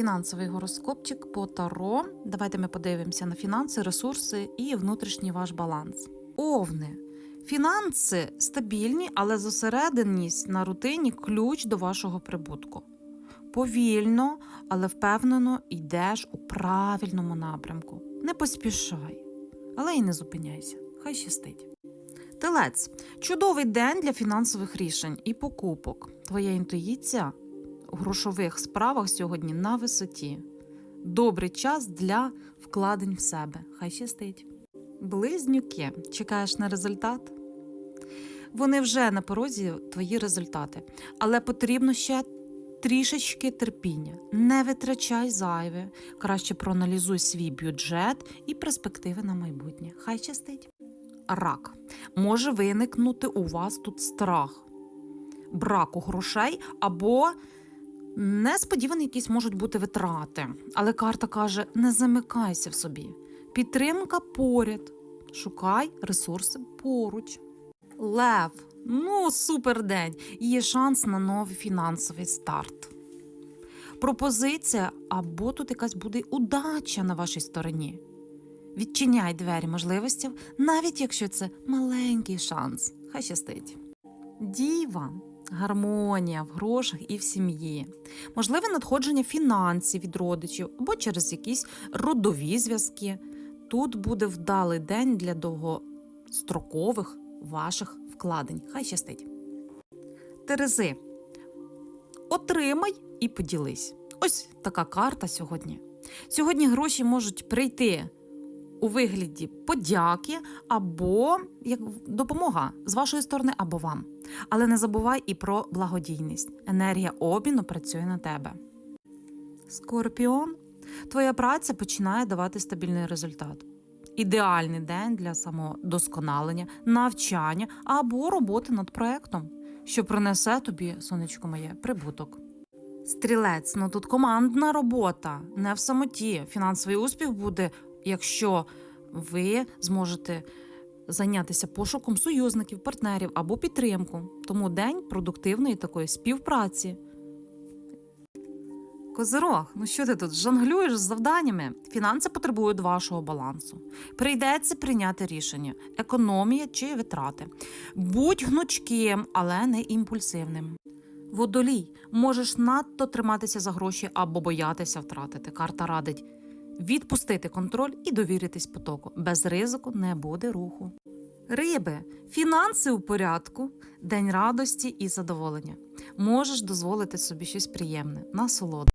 фінансовий гороскопчик по Таро. Давайте ми подивимося на фінанси, ресурси і внутрішній ваш баланс. Овни. Фінанси стабільні, але зосереденість на рутині ключ до вашого прибутку. Повільно, але впевнено йдеш у правильному напрямку. Не поспішай, але й не зупиняйся. Хай щастить. Телець чудовий день для фінансових рішень і покупок. Твоя інтуїція грошових справах сьогодні на висоті. Добрий час для вкладень в себе. Хай щастить. Близнюки, чекаєш на результат? Вони вже на порозі твої результати, але потрібно ще трішечки терпіння. Не витрачай зайве, краще проаналізуй свій бюджет і перспективи на майбутнє. Хай щастить. Рак може виникнути у вас тут страх, браку грошей або несподівані якісь можуть бути витрати. Але карта каже: не замикайся в собі. Підтримка поряд. Шукай ресурси поруч. Лев. Ну, супер день. Є шанс на новий фінансовий старт. Пропозиція або тут якась буде удача на вашій стороні. Відчиняй двері можливостям, навіть якщо це маленький шанс. Хай щастить. Діва. Гармонія в грошах і в сім'ї, можливе надходження фінансів від родичів або через якісь родові зв'язки. Тут буде вдалий день для довгострокових ваших вкладень. Хай щастить. Терези. Отримай і поділись. Ось така карта сьогодні. Сьогодні гроші можуть прийти у вигляді подяки або як допомога з вашої сторони або вам. Але не забувай і про благодійність. Енергія обміну працює на тебе. Скорпіон. Твоя праця починає давати стабільний результат. Ідеальний день для самодосконалення, навчання або роботи над проектом, що принесе тобі, сонечко моє, прибуток. Стрілець, ну тут командна робота, не в самоті. Фінансовий успіх буде, якщо ви зможете зайнятися пошуком союзників, партнерів або підтримку. Тому день продуктивної такої співпраці. Козирог, ну що ти тут жонглюєш з завданнями? Фінанси потребують вашого балансу. Прийдеться прийняти рішення: економія чи витрати. Будь гнучким, але не імпульсивним. Водолій, можеш надто триматися за гроші або боятися втратити. Карта радить відпустити контроль і довіритись потоку. Без ризику не буде руху. Риби, фінанси у порядку, день радості і задоволення. Можеш дозволити собі щось приємне, насолоду.